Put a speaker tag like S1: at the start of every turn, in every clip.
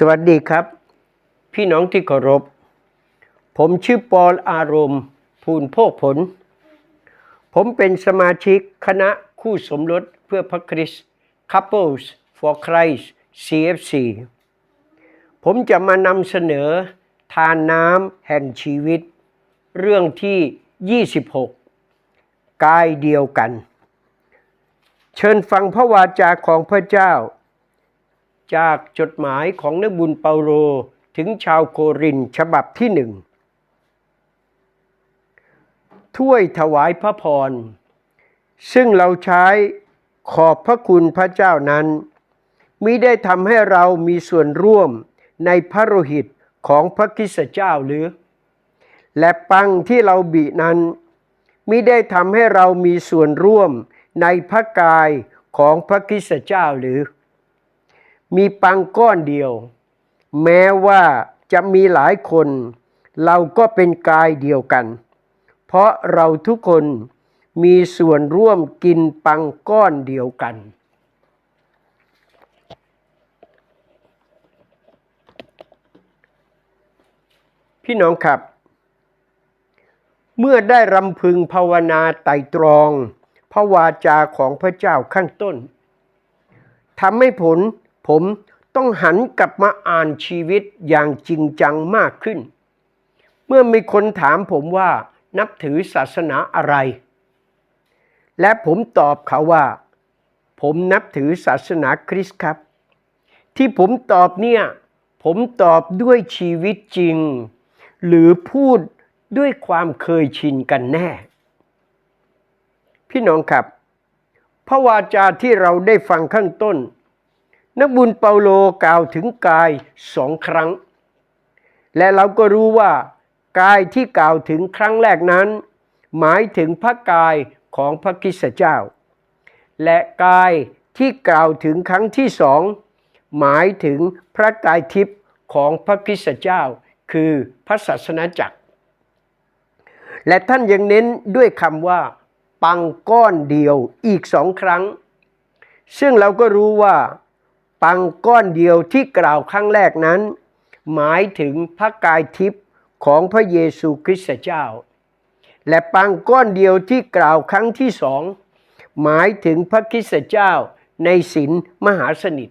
S1: สวัสดีครับ พี่น้องที่เคารพ ผมชื่อปอลอารมณ์ภูนโภคผล ผมเป็นสมาชิกคณะคู่สมรสเพื่อพระคริสต์ Couples for Christ CFC ผมจะมานำเสนอทานน้ำแห่งชีวิต เรื่องที่ 26 กายเดียวกัน เชิญฟังพระวาจาของพระเจ้า จากจดหมายของนักบุญเปาโลถึงชาวโครินฉบับที่หนึ่งถ้วยถวายพระพร ซึ่งเราใช้ขอบพระคุณพระเจ้านั้นมิได้ทำให้เรามีส่วนร่วมในพระโลหิตของพระคิสเจ้าหรือ และปังที่เราบินั้นมิได้ทำให้เรามีส่วนร่วมในพระกายของพระคิสเจ้าหรือ มีปังก้อนเดียว แม้ว่าจะมีหลายคน เราก็เป็นกายเดียวกัน เพราะเราทุกคนมีส่วนร่วมกินปังก้อนเดียวกัน พี่น้องครับ เมื่อได้รำพึงภาวนาไต่ตรอง พระวาจาของพระเจ้าข้างต้นทำให้ผล ผมต้องหันกลับมาอ่านชีวิตอย่างจริงจังมากขึ้น เมื่อมีคนถามผมว่านับถือศาสนาอะไร และผมตอบเขาว่า ผมนับถือศาสนาคริสต์ครับ ที่ผมตอบเนี่ย ผมตอบด้วยชีวิตจริง หรือพูดด้วยความเคยชินกันแน่ พี่น้องครับ พระวาจาที่เราได้ฟังข้างต้น นักบุญเปาโลกล่าวถึงกายสองครั้ง และเราก็รู้ว่ากายที่กล่าวถึงครั้งแรกนั้น หมายถึงพระกายของพระคิสเจ้า และกายที่กล่าวถึงครั้งที่สองหมายถึงพระกายทิพย์ของพระคิสเจ้า คือพระศาสนาจักร และท่านยังเน้นด้วยคำว่าปังก้อนเดียวอีกสองครั้ง ซึ่งเราก็รู้ว่า ปังก้อนเดียวที่กล่าวครั้งแรกนั้น หมายถึงพระกายทิพย์ของพระเยซูคริสต์เจ้า และปังก้อนเดียวที่กล่าวครั้งที่สองหมายถึงพระคริสต์เจ้าในศีลมหาสนิท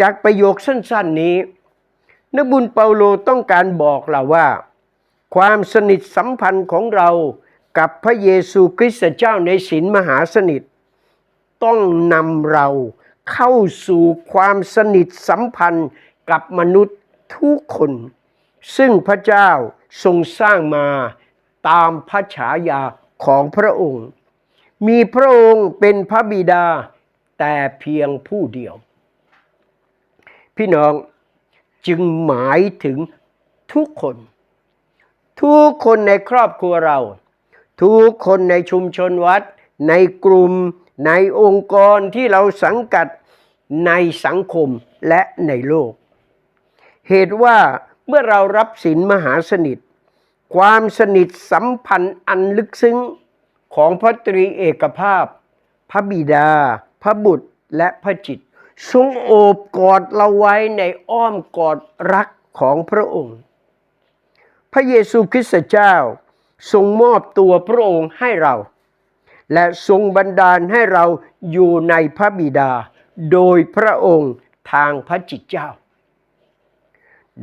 S1: จากประโยคสั้นๆนี้นบุญเปาโลต้องการบอกเราว่า ความสนิทสัมพันธ์ของเรากับพระเยซูคริสต์เจ้าในศีลมหาสนิท ต้องนำเรา เข้าสู่ความสนิทสัมพันธ์กับมนุษย์ทุกคน ซึ่งพระเจ้าทรงสร้างมาตามพระฉายาของพระองค์ มีพระองค์เป็นพระบิดาแต่เพียงผู้เดียว พี่น้องจึงหมายถึงทุกคน ทุกคนในครอบครัวเรา ทุกคนในชุมชนวัด ในกลุ่ม ในองค์กรที่เราสังกัดในสังคมและในโลก เหตุว่าเมื่อเรารับศีลมหาสนิท ความสนิทสัมพันธ์อันลึกซึ้งของพระตรีเอกภาพ พระบิดา พระบุตรและพระจิตทรงโอบกอดเราไว้ในอ้อมกอดรักของพระองค์ พระเยซูคริสต์เจ้าทรงมอบตัวพระองค์ให้เรา และทรงบันดาลให้เราอยู่ในพระบิดา โดยพระองค์ทางพระจิตเจ้า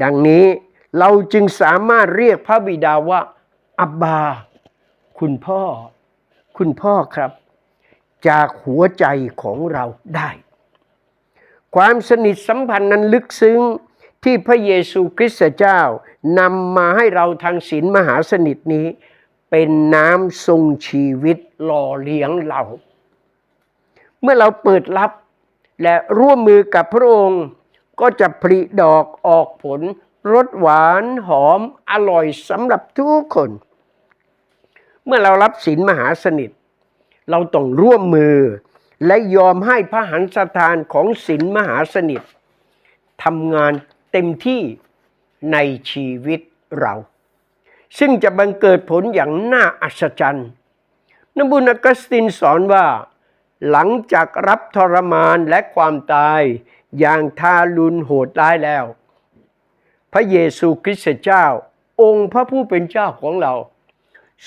S1: ดังนี้เราจึงสามารถเรียกพระบิดาว่า อับบา คุณพ่อ คุณพ่อครับ จากหัวใจของเราได้ ความสนิทสัมพันธ์นั้นลึกซึ้งที่พระเยซูคริสต์เจ้านำมาให้เราทางศีลมหาสนิทนี้ เป็นน้ำทรงชีวิตหล่อเลี้ยงเรา เมื่อเราเปิดรับและร่วมมือกับพระองค์ ก็จะผลิดอกออกผลรสหวานหอมอร่อยสำหรับทุกคน เมื่อเรารับศีลมหาสนิท เราต้องร่วมมือและยอมให้พระหันสถานของศีลมหาสนิททำงานเต็มที่ในชีวิตเรา ซึ่งจะบังเกิดผลอย่างน่าอัศจรรย์นบุญอกัสตินสอนว่า หลังจากรับทรมานและความตายอย่างทารุณโหดร้ายแล้ว พระเยซูคริสต์เจ้า องค์พระผู้เป็นเจ้าของเรา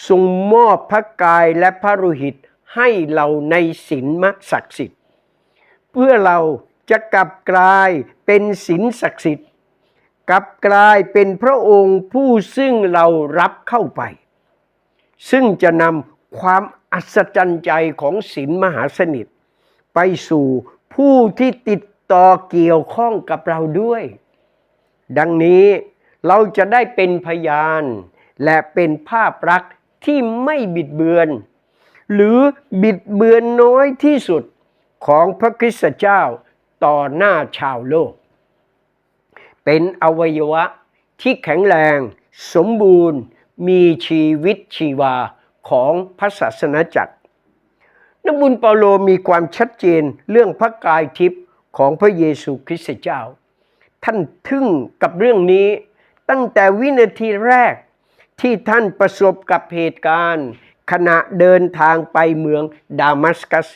S1: ทรงมอบพระกายและพระโลหิตให้เราในศีลมศักดิ์สิทธิ์ เพื่อเราจะกลับกลายเป็นศีลศักดิ์สิทธิ์ กลับกลายเป็นพระองค์ผู้ซึ่งเรารับเข้าไป ซึ่งจะนำความอัศจรรย์ใจของศีลมหาสนิท ไปสู่ผู้ที่ติดต่อเกี่ยวข้องกับเราด้วย ดังนี้เราจะได้เป็นพยาน และเป็นภาพลักษณ์ที่ไม่บิดเบือน หรือบิดเบือนน้อยที่สุดของพระคริสตเจ้าต่อหน้าชาวโลก เป็นอวัยวะที่แข็งแรง สมบูรณ์ มีชีวิตชีวาของพระศาสนาจักรนบุญเปาโลมีความชัดเจนเรื่องพระกายทิพย์ของพระเยซูคริสต์เจ้า ท่านทึ่งกับเรื่องนี้ตั้งแต่วินาทีแรกที่ท่านประสบกับเหตุการณ์ ขณะเดินทางไปเมืองดามัสกัส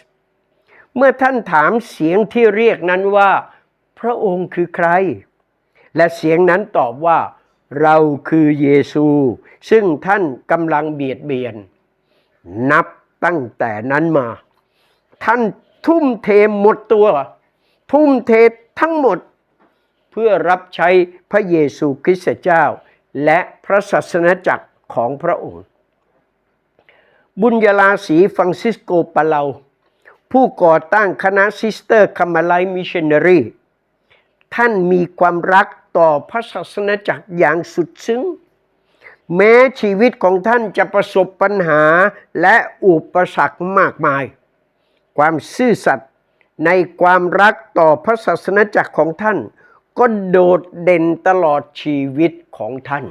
S1: เมื่อท่านถามเสียงที่เรียกนั้นว่า พระองค์คือใคร และเสียงนั้นตอบว่า เราคือเยซู ซึ่งท่านกำลังเบียดเบียน นับตั้งแต่นั้นมา ท่านทุ่มเทหมดตัว ทุ่มเททั้งหมด เพื่อรับใช้พระเยซูคริสต์เจ้า และพระศาสนาจักรของพระองค์ บุญยาลาศีฟังซิสโกปาเลาผู้ก่อตั้งคณะซิสเตอร์คามาไลมิชชันนารีท่านมีความรัก ต่อพระศาสนาจักรอย่างสุดซึ้ง แม้ชีวิตของท่านจะประสบปัญหาและอุปสรรคมากมาย ความซื่อสัตย์ในความรักต่อพระศาสนาจักรของท่าน ก็โดดเด่นตลอดชีวิตของท่าน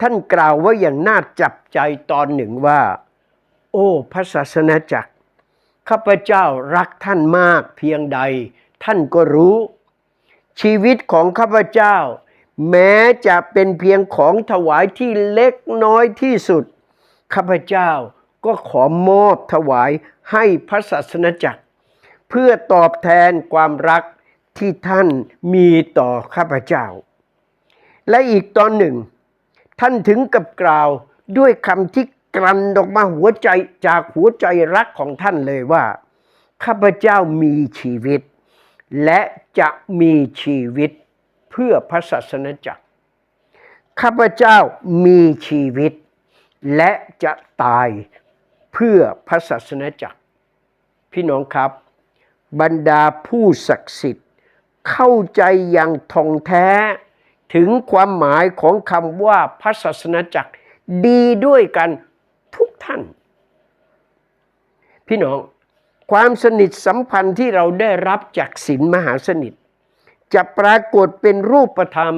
S1: ท่านกล่าวว่าอย่างน่าจับใจตอนหนึ่งว่า โอ้พระศาสนาจักรข้าพเจ้ารักท่านมากเพียงใด ท่านก็รู้ ชีวิตของข้าพเจ้า แม้จะเป็นเพียงของถวายที่เล็กน้อยที่สุด ข้าพเจ้าก็ขอมอบถวายให้พระศาสนาจักร เพื่อตอบแทนความรักที่ท่านมีต่อข้าพเจ้า และอีกตอนหนึ่ง ท่านถึงกับกล่าวด้วยคำที่กลั่นออกมาหัวใจจากหัวใจรักของท่านเลยว่า ข้าพเจ้ามีชีวิต และจะมีชีวิตเพื่อพระศาสนาจักร ข้าพเจ้ามีชีวิต และจะตายเพื่อพระศาสนาจักร พี่น้องครับ บรรดาผู้ศักดิ์สิทธิ์ เข้าใจอย่างทองแท้ถึงความหมายของคำว่าพระศาสนาจักรดีด้วยกันทุกท่าน พี่น้อง ความสนิทสัมพันธ์ที่เราได้รับจากศีลมหาสนิท จะปรากฏเป็นรูปธรรม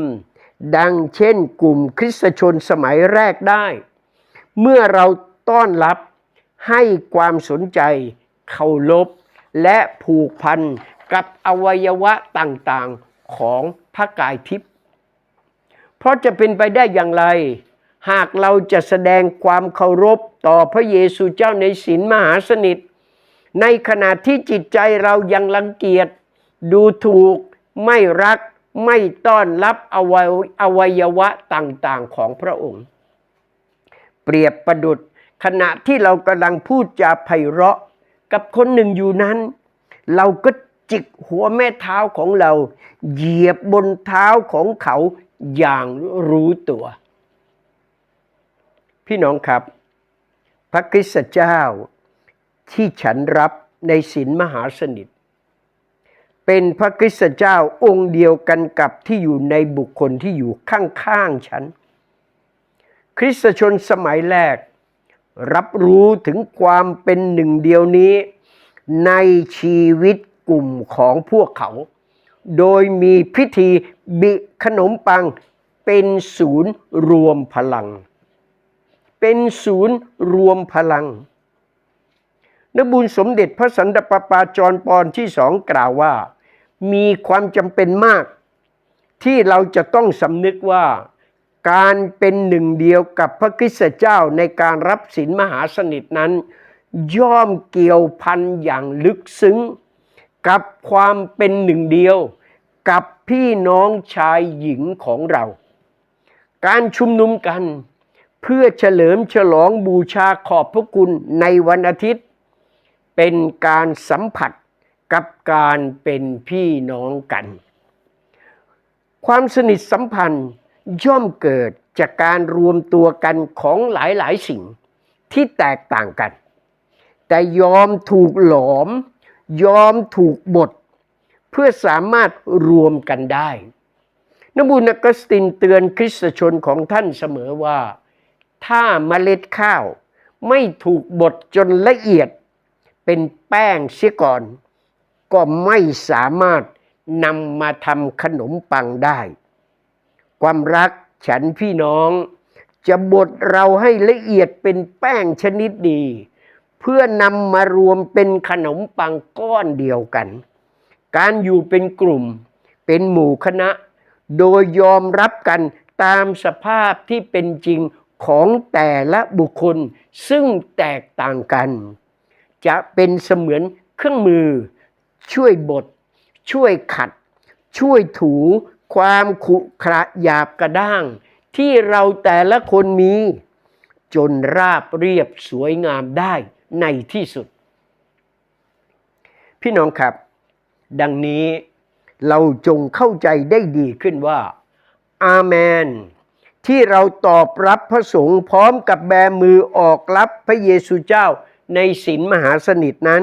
S1: ดังเช่นกลุ่มคริสตชนสมัยแรกได้ เมื่อเราต้อนรับให้ความสนใจเคารพและผูกพันกับอวัยวะต่างๆของพระกายทิพย์เพราะจะเป็นไปได้อย่างไร หากเราจะแสดงความเคารพต่อพระเยซูเจ้าในศีลมหาสนิท ในขณะที่จิตใจเรายังรังเกียจดูถูกไม่รักไม่ต้อนรับอวัยอวัยวะต่างๆของพระองค์ เปรียบประดุดขณะที่เรากำลังพูดจาไพเราะกับคนหนึ่งอยู่นั้น เราก็จิกหัวแม่เท้าของเรา เหยียบบนเท้าของเขาอย่างรู้ตัว พี่น้องครับ พระคริสตเจ้า ที่ฉันรับในศีลมหาสนิท เป็นพระคริสตเจ้าองค์เดียวกันกับที่อยู่ในบุคคลที่อยู่ข้างๆฉัน คริสตชนสมัยแรก รับรู้ถึงความเป็นหนึ่งเดียวนี้ ในชีวิตกลุ่มของพวกเขา โดยมีพิธีบิขนมปังเป็นศูนย์รวมพลัง เป็นศูนย์รวมพลัง นบุญสมเด็จพระสันตะปาปาจรปอนที่สองกล่าวว่า มีความจำเป็นมาก ที่เราจะต้องสำนึกว่าการเป็นหนึ่งเดียวกับพระคริสตเจ้าในการรับศีลมหาสนิทนั้น ย่อมเกี่ยวพันอย่างลึกซึ้ง กับความเป็นหนึ่งเดียวกับพี่น้องชายหญิงของเรา การชุมนุมกันเพื่อเฉลิมฉลองบูชาขอบพระคุณในวันอาทิตย์ เป็นการสัมผัสกับการเป็นพี่น้องกัน ความสนิทสัมพันธ์ย่อมเกิดจากการรวมตัวกันของหลายๆสิ่งที่แตกต่างกัน แต่ยอมถูกหลอม ยอมถูกบดเพื่อสามารถรวมกันได้นบุญกสตินเตือนคริสตชนของท่านเสมอว่า ถ้าเมล็ดข้าวไม่ถูกบดจนละเอียด เป็นแป้งเสียก่อน ก็ไม่สามารถนำมาทำขนมปังได้ ความรักฉันพี่น้อง จะบดเราให้ละเอียดเป็นแป้งชนิดดี เพื่อนำมารวมเป็นขนมปังก้อนเดียวกัน การอยู่เป็นกลุ่ม เป็นหมู่คณะ โดยยอมรับกันตามสภาพที่เป็นจริงของแต่ละบุคคลซึ่งแตกต่างกัน จะเป็นเสมือนเครื่องมือ ช่วยบด ช่วยขัด ช่วยถูความขุขระหยาบกระด้าง ที่เราแต่ละคนมี จนราบเรียบสวยงามได้ในที่สุด พี่น้องครับ ดังนี้เราจงเข้าใจได้ดีขึ้นว่า อาเมน ที่เราตอบรับพระสงฆ์พร้อมกับแบมือออกรับพระเยซูเจ้า ในศีลมหาสนิทนั้น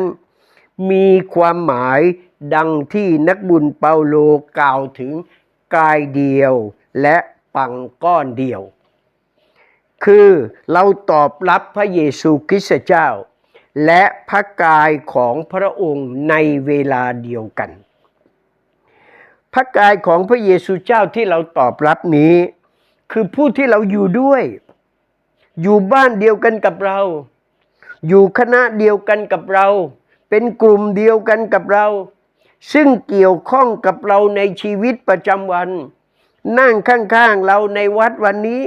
S1: มีความหมายดังที่นักบุญเปาโลกล่าวถึงกายเดียวและปังก้อนเดียว คือเราตอบรับพระเยซูคริสต์เจ้า และพระกายของพระองค์ในเวลาเดียวกัน พระกายของพระเยซูเจ้าที่เราตอบรับนี้ คือผู้ที่เราอยู่ด้วย อยู่บ้านเดียวกันกับเรา อยู่คณะเดียวกันกับเรา เป็นกลุ่มเดียวกันกับเรา ซึ่งเกี่ยวข้องกับเราในชีวิตประจำวัน นั่งข้างๆเราในวัดวันนี้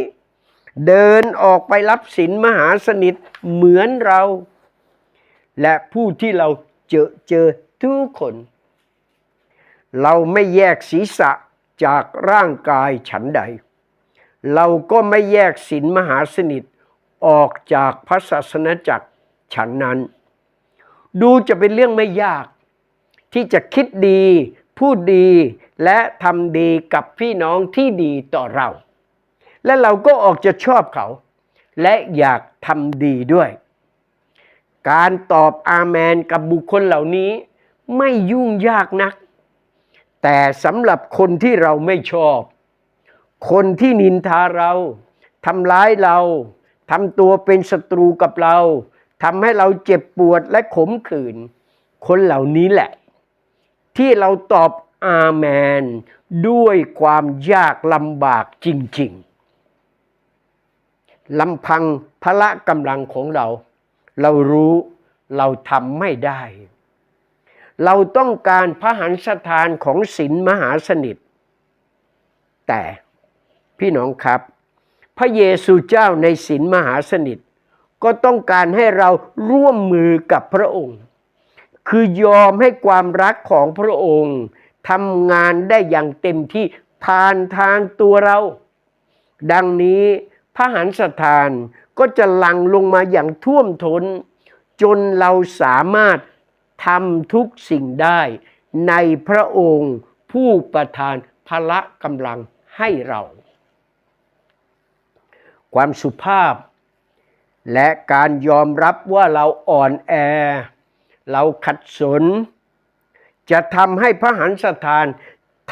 S1: เดินออกไปรับศีลมหาสนิทเหมือนเรา และผู้ที่เราเจอเจอทุกคน เราไม่แยกศีรษะจากร่างกายฉันใด เราก็ไม่แยกศีลมหาสนิทออกจากพระศาสนจักร ฉันนั้น ดูจะเป็นเรื่องไม่ยาก ที่จะคิดดี พูดดีและทำดีกับพี่น้องที่ดีต่อเรา และเราก็ออกจะชอบเขา และอยากทำดีด้วย การตอบอาเมนกับบุคคลเหล่านี้ไม่ยุ่งยากนัก แต่สำหรับคนที่เราไม่ชอบ คนที่นินทาเราทำร้ายเราทำตัวเป็นศัตรูกับเรา ทำให้เราเจ็บปวดและขมขื่น คนเหล่านี้แหละ ที่เราตอบอาเมน ด้วยความยากลำบากจริง ๆลำพังพละกำลังของเรา เรารู้เราทำไม่ได้ เราต้องการพระหันสถานของศีลมหาสนิท แต่พี่น้องครับ พระเยซูเจ้าในศีลมหาสนิท ก็ต้องการให้เราร่วมมือกับพระองค์ คือยอมให้ความรักของพระองค์ทำงานได้อย่างเต็มที่ผ่านทางตัวเรา ดังนี้พระหันสถานก็จะหลั่งลงมาอย่างท่วมทน้น จนเราสามารถทำทุกสิ่งได้ ในพระองค์ผู้ประทานพละกำลังให้เรา ความสุภาพ และการยอมรับว่าเราอ่อนแอ เราขัดสน จะทำให้พระหันสถาน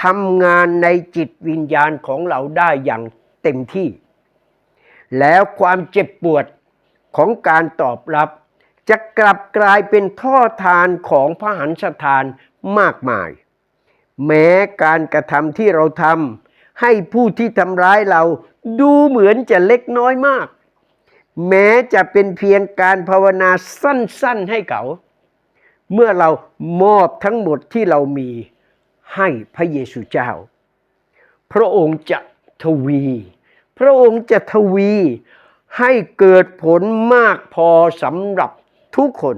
S1: ทำงานในจิตวิญญาณของเราได้อย่างเต็มที่ แล้วความเจ็บปวดของการตอบรับ จะกลับกลายเป็นท่อทานของพระหันสถานมากมาย แม้การกระทำที่เราทำให้ผู้ที่ทำร้ายเราดูเหมือนจะเล็กน้อยมาก แม้จะเป็นเพียงการภาวนาสั้นๆให้เขาเมื่อเรามอบทั้งหมดที่เรามีให้พระเยซูเจ้า พระองค์จะทวี พระองค์จะทวีให้เกิดผลมากพอสำหรับทุกคน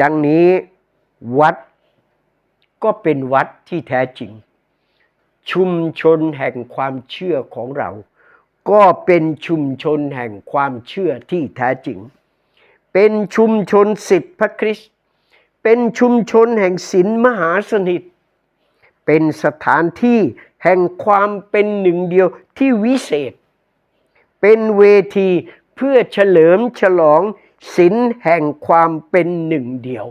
S1: ดังนี้วัดก็เป็นวัดที่แท้จริง ชุมชนแห่งความเชื่อของเรา ก็เป็นชุมชนแห่งความเชื่อที่แท้จริง เป็นชุมชนสิทธิพระคริสต์ เป็นชุมชนแห่งศีลมหาสนิท เป็นสถานที่แห่งความเป็นหนึ่งเดียวที่วิเศษ เป็นเวทีเพื่อเฉลิมฉลองศีลแห่งความเป็นหนึ่งเดียว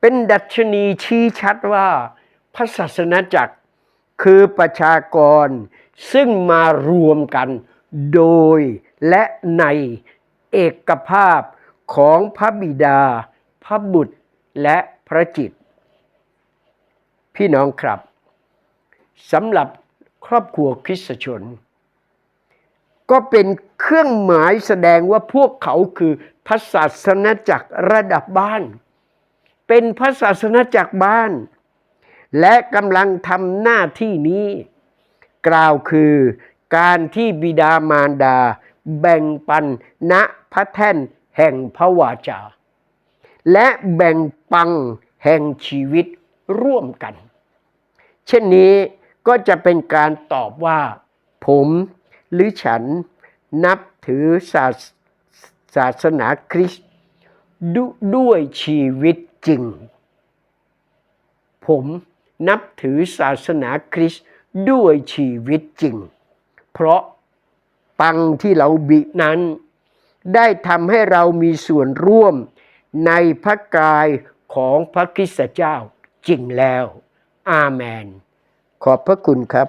S1: เป็นดัชนีชี้ชัดว่าพระศาสนาจักร คือประชากรซึ่งมารวมกันโดยและในเอกภาพของพระบิดา พระบุตรและพระจิต พี่น้องครับสำหรับครอบครัวคริสตชน ก็เป็นเครื่องหมายแสดงว่าพวกเขาคือพระศาสนาจักรระดับบ้าน เป็นพระศาสนาจักรบ้าน และกำลังทำหน้าที่นี้ กล่าวคือการที่บิดามารดา แบ่งปันณพระแท่นแห่งพระวาจา และแบ่งปังแห่งชีวิตร่วมกัน เช่นนี้ก็จะเป็นการตอบว่า ผมหรือฉันนับถือศาสศาสนาคริสต์ดด้วยชีวิตจริง ผม นับถือศาสนาคริสต์ด้วยชีวิตจริง เพราะปังที่เราบินั้น ได้ทำให้เรามีส่วนร่วมในพระกายของพระคริสตเจ้าจริงแล้ว อาเมน ขอบพระคุณครับ